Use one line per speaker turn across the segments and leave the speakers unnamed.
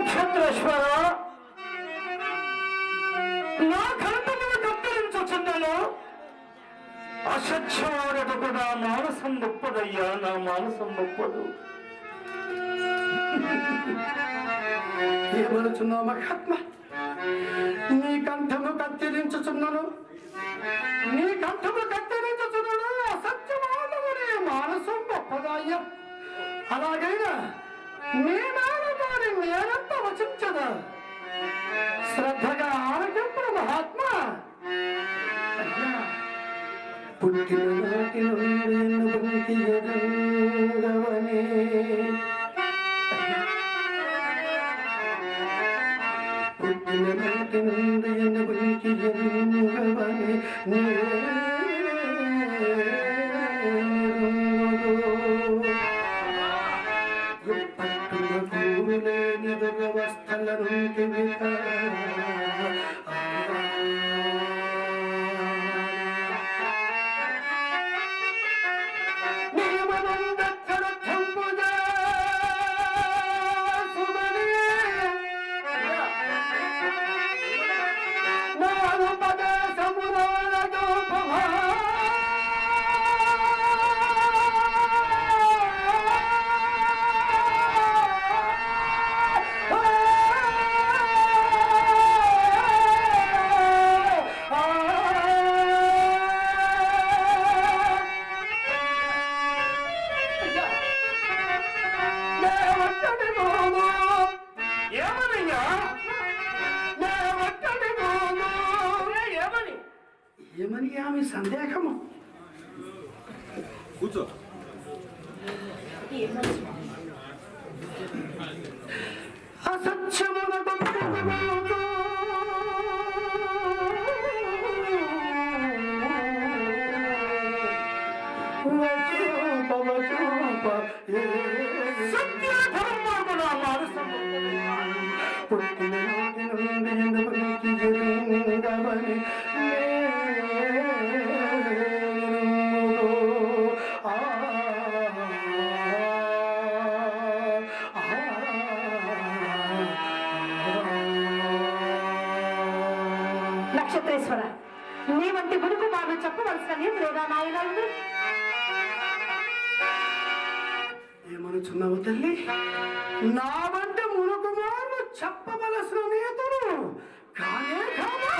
నక్షత్రేశ్వర నా కంఠమును కత్తిరించుచుండెను అసత్యవాడటకు కూడా మానసం గొప్పదయ్యా నా మానసం గొప్పదు
ఏమనుచున్నావు మహాత్మ? నీ కంఠము కత్తిరించుచున్నాను. నీ కంఠము కత్తిరించుచున్నాను. అసత్యమానము మానసం గొప్పదయ్యా అలాగైనా నేనా మానవారి వేరంత వచించదు శ్రద్ధగా ఆరోగ్యప్పుడు మహాత్మ పుట్టిన నాటి నుండి ఎన్నుబంతి పుట్టిన నాటి నుండి la luz que me
da. ఏమని
ఆమె సందేహము
కూర్చో
ఏ
సత్య ధర్మము నా మానసం గొప్పదయ్యా.
పుట్టిన నాటి నుండి
నక్షత్రేశ్వర. నీ వంటి గురుకు బాగా చెప్పవలసిన లేదా నాయన
ఏమనుచున్నావు తల్లి? నా వంటి మునుకుమారు చెప్పవలసిన నీతులు కానే కాదా?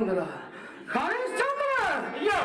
కలుగును కాళేశ్వర అయ్యా